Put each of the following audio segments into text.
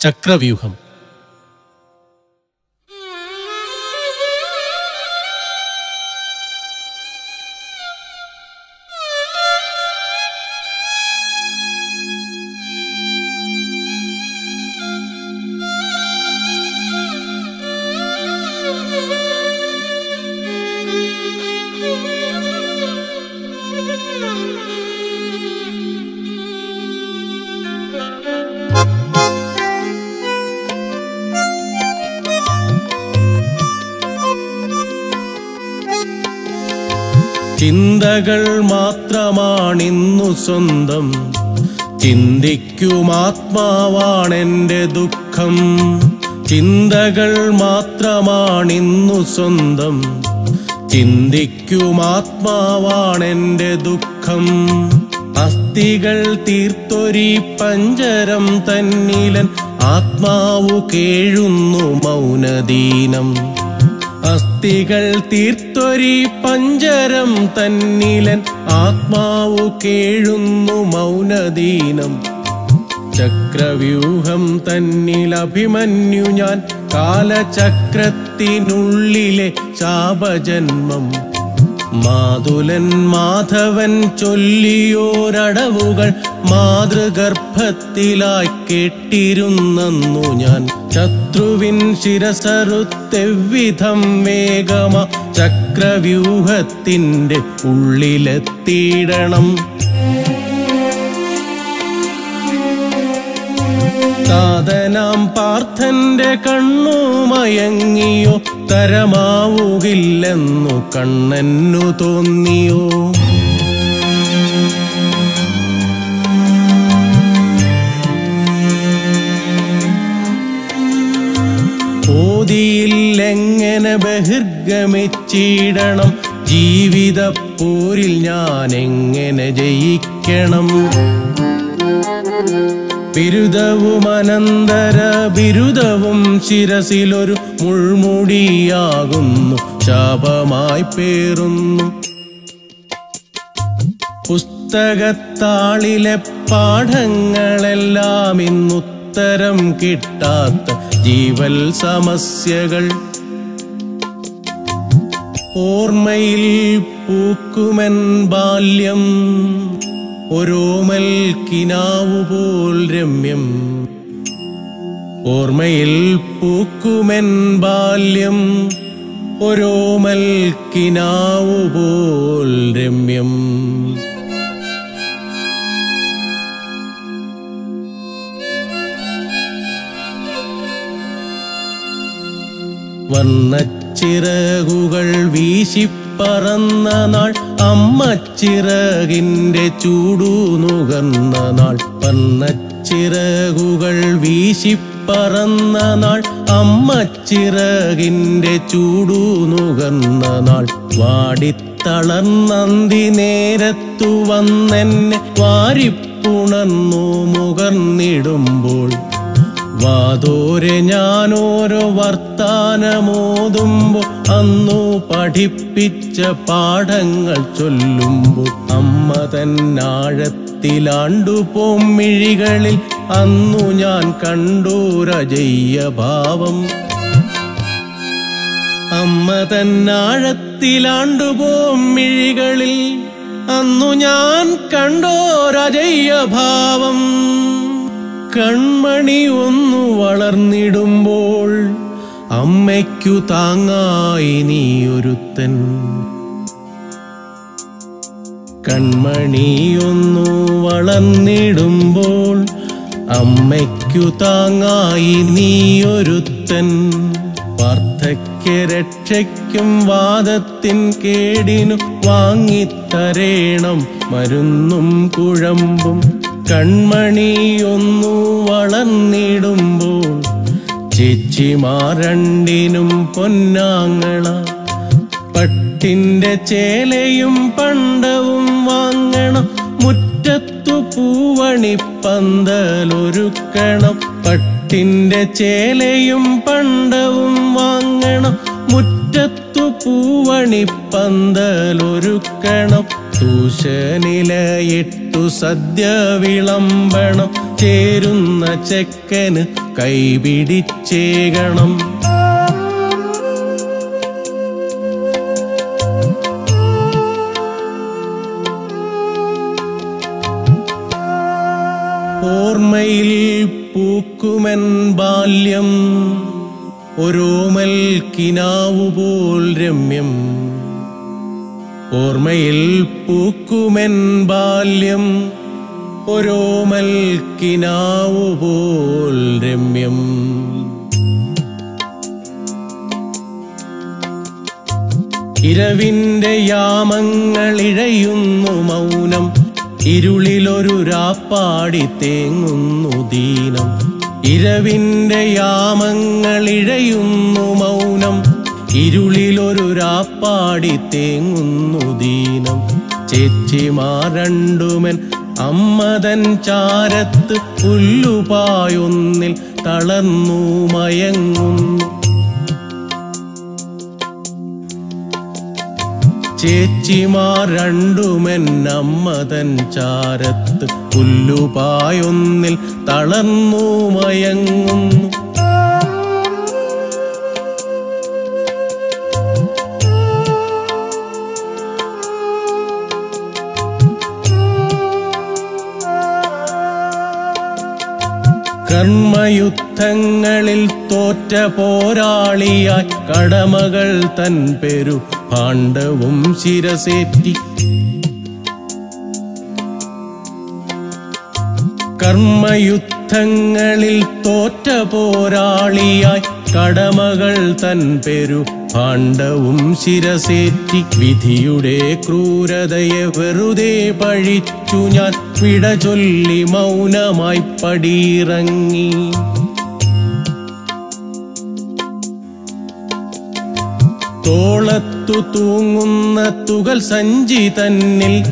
ചക്രവ്യൂഹം ചിന്തകൾ മാത്രമാണിന്നു സ്വന്തം. ചിന്തിക്കുമാത്മാവാണെന്റെ ദുഃഖം. ചിന്തകൾ മാത്രമാണിന്നു സ്വന്തം. ചിന്തിക്കുമാത്മാവാണെന്റെ ദുഃഖം. അസ്ഥികൾ തീർത്തൊരി പഞ്ചരം തന്നിലൻ. ആത്മാവു കേഴുന്നു മൗനദീനം. അസ്ഥികൾ തീർത്തൊരി പഞ്ചരം തന്നിലൻ ആത്മാവു കേഴുന്നു മൗനദീനം. ചക്രവ്യൂഹം തന്നിൽ അഭിമന്യു ഞാൻ കാലചക്രത്തിനുള്ളിലെ ശാപജന്മം. മാതുലൻ മാധവൻ ചൊല്ലിയോരടവുകൾ മാതൃഗർഭത്തിലായി കേട്ടിരുന്നു ഞാൻ. ശത്രുവിൻ ശിരസറുത്തെവിധം വേഗമ ചക്രവ്യൂഹത്തിന്റെ ഉള്ളിലെത്തിയിടണം. താതനാം പാർത്ഥന്റെ കണ്ണു മയങ്ങിയോ തരമാവുകില്ലെന്നു കണ്ണെന്നു തോന്നിയോ? ഓതിയില്ലെങ്ങനെ ബഹിർഗമിച്ചിടണം? ജീവിത പോരിൽ ഞാൻ എങ്ങനെ ജയിക്കണം? ബിരുദവും അനന്തര ബിരുദവും ശിരസിലൊരു മുൾമുടിയാകുന്നു ശാപമായി പേറുന്നു. പുസ്തകത്താളിലെ പാഠങ്ങളെല്ലാം ഇന്നുത്തരം കിട്ടാത്ത ജീവൽ സമസ്യകൾ. ഓർമ്മയിൽ പൂക്കുമൻ ബാല്യം. ഒരോമൽ കിനാവുപോൽ രമ്യം. ഓർമ്മയിൽ പൂക്കുമെൻ ബാല്യം. ഒരോമൽ കിനാവുപോൽ രമ്യം. വർണച്ചിറകുകൾ വീശിപ്പറന്ന നാൾ അമ്മച്ചിറകിന്റെ ചൂടു നുകർന്ന നാൾ. പന്നച്ചിറകുകൾ വീശിപ്പറന്ന നാൾ അമ്മച്ചിറകിന്റെ ചൂടു നുകർന്ന നാൾ വാടിത്തളർന്നന്തി നേരത്തു വന്നെന്നെ വാരിപ്പുണർന്നു മുകർന്നിടുമ്പോൾ വാതോരെ ഞാനോരോ വർത്താനമോതുമ്പോ അന്നു പഠിപ്പിച്ച പാഠങ്ങൾ ചൊല്ലുമ്പോ അമ്മ തന്നാഴത്തിലാണ്ടു പൊമ്മിഴികളിൽ അന്നു ഞാൻ കണ്ടു രജയ്യ ഭാവം. അമ്മ തന്നാഴത്തിലാണ്ടു പൊമ്മിഴികളിൽ അന്നു ഞാൻ കണ്ടോ രജയ്യ ഭാവം. കൺമണി ഒന്നു വളർന്നിടുമ്പോൾ അമ്മയ്ക്കു താങ്ങായി നീയൊരുത്തൻ. കൺമണിയൊന്നു വളർന്നിടുമ്പോൾ അമ്മയ്ക്കു താങ്ങായി നീയൊരുത്തൻ. വാർദ്ധക്യ രക്ഷയ്ക്കും വാദത്തിൻ കേടിനു വാങ്ങിത്തരേണം മരുന്നും കുഴമ്പും. കൺമണിയൊന്നു വളർന്നിടുമ്പോൾ ചേച്ചിമാരണ്ടിനും പൊന്നാങ്ങള. പട്ടിന്റെ ചേലയും പണ്ടവും വാങ്ങണം. മുറ്റത്തു പൂവണി പന്തലൊരുക്കണം പട്ടിന്റെ ചേലയും പണ്ടവും വാങ്ങണം. മുറ്റത്തു പൂവണി തൂശനിലയിട്ടു സദ്യ വിളമ്പണം. ചേരുന്ന ചെക്കന് കൈപിടിച്ചേകണം. ഓർമ്മയിൽ പൂക്കുമൻ ബാല്യം. ഒരോമൽ കിനാവുപോൽ രമ്യം. ഓർമ്മയിൽ പൂക്കുമൻ ബാല്യം ഒരോമൽ കിനാവുപോൽ രമ്യം. ഇരവിന്റെ യാമങ്ങളിഴയുന്നു മൗനം ഇരുളിലൊരു രാപ്പാടി തേങ്ങുന്നു ദീനം. ഇരവിന്റെ യാമങ്ങളിഴയുന്നു മൗനം ഇരുളിലൊരു രാപ്പാടി തേങ്ങുന്നു ദീനം. ചേച്ചിമാർ രണ്ടുമൻ അമ്മതൻ ചാരത്ത് പുല്ലുപായൊന്നിൽ തളർന്നു മയങ്ങുന്നു. ചേച്ചിമാർ രണ്ടുമെൻ അമ്മതൻ ചാരത്ത് പുല്ലുപായൊന്നിൽ തളർന്നു മയങ്ങുന്നു. കർമ്മയുദ്ധങ്ങളിൽ തോറ്റ പോരാളിയായി കടമകൾ തൻ പെരു പാണ്ഡവും ശിരസേറ്റി. കർമ്മയുദ്ധങ്ങളിൽ തോറ്റ പോരാളിയായി കടമകൾ തൻ പെരു പാണ്ഡവും ശിരസേറ്റി. വിധിയുടെ ക്രൂരതയെ വെറുതെ പഴിച്ചു ഞാൻ വിട ചൊല്ലി മൗനമായി പടിയിറങ്ങി. തോളത്തു തൂങ്ങുന്ന തുകൽ സഞ്ചി തന്നിൽ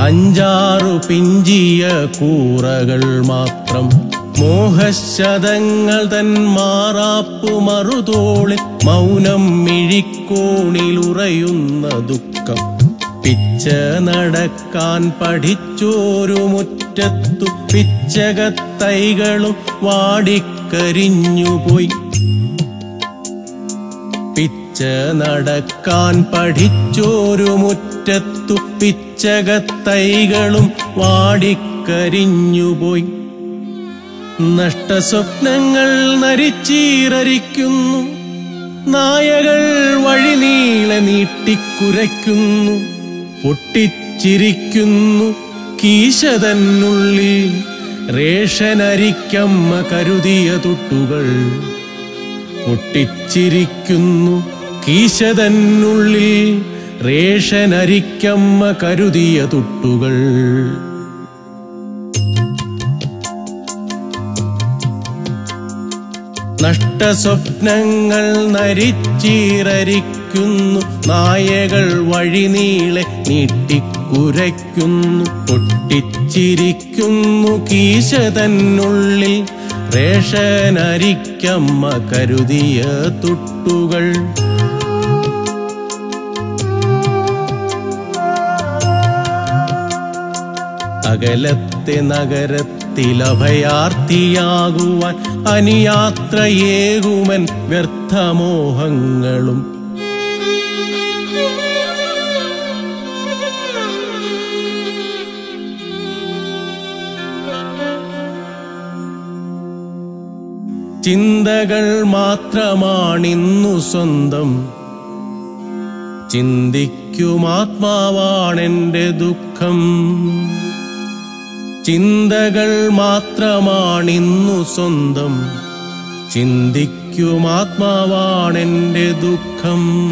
അഞ്ചാറു പിഞ്ചിയ കൂറകൾ മാത്രം. മോഹശതങ്ങൾ തൻ മാറാപ്പു മറുതോളിൽ മൗനം മിഴിക്കോണിലുറയുന്ന ദുഃഖം. പിച്ച നടക്കാൻ പഠിച്ചോരു മുറ്റത്തു പിച്ചകത്തൈകളും വാടിക്കരിഞ്ഞുപോയി. നടക്കാൻ പഠിച്ചോരു മുറ്റത്തു പിച്ചകത്തൈകളും വാടിക്കരിഞ്ഞുപോയി. നഷ്ടസ്വപ്നങ്ങൾ നരിച്ചീറരിക്കുന്നു. നായകൾ വഴിനീളെ നീട്ടിക്കുരയ്ക്കുന്നു. പൊട്ടിച്ചിരിക്കുന്നു കീശതന്നുള്ളിൽ റേഷനരിക്കമ്മ കരുതിയ തൊട്ടുകൾ. പൊട്ടിച്ചിരിക്കുന്നു കീശതന്നുള്ളിൽ റേഷനരിക്കമ്മ കരുതിയ തുട്ടുകൾ. നഷ്ടസ്വപ്നങ്ങൾ നരിച്ചീറരിക്കുന്നു നായകൾ വഴിനീളെ നീട്ടിക്കുരയ്ക്കുന്നു പൊട്ടിച്ചിരിക്കുന്നു കീശതന്നുള്ളിൽ റേഷനരിക്കമ്മ കരുതിയ തുട്ടുകൾ. അകലത്തെ നഗരത്തിൽ അഭയാർത്ഥിയാകുവാൻ അനിയാത്രയേകുമൻ വ്യർത്ഥമോഹങ്ങളും. ചിന്തകൾ മാത്രമാണിന്നു സ്വന്തം. ചിന്തിക്കുമാത്മാവാണെന്റെ ദുഃഖം. ചിന്തകൾ മാത്രമാണിന്നു സ്വന്തം. ചിന്തിക്കുമാത്മാവാണെന്റെ ദുഃഖം.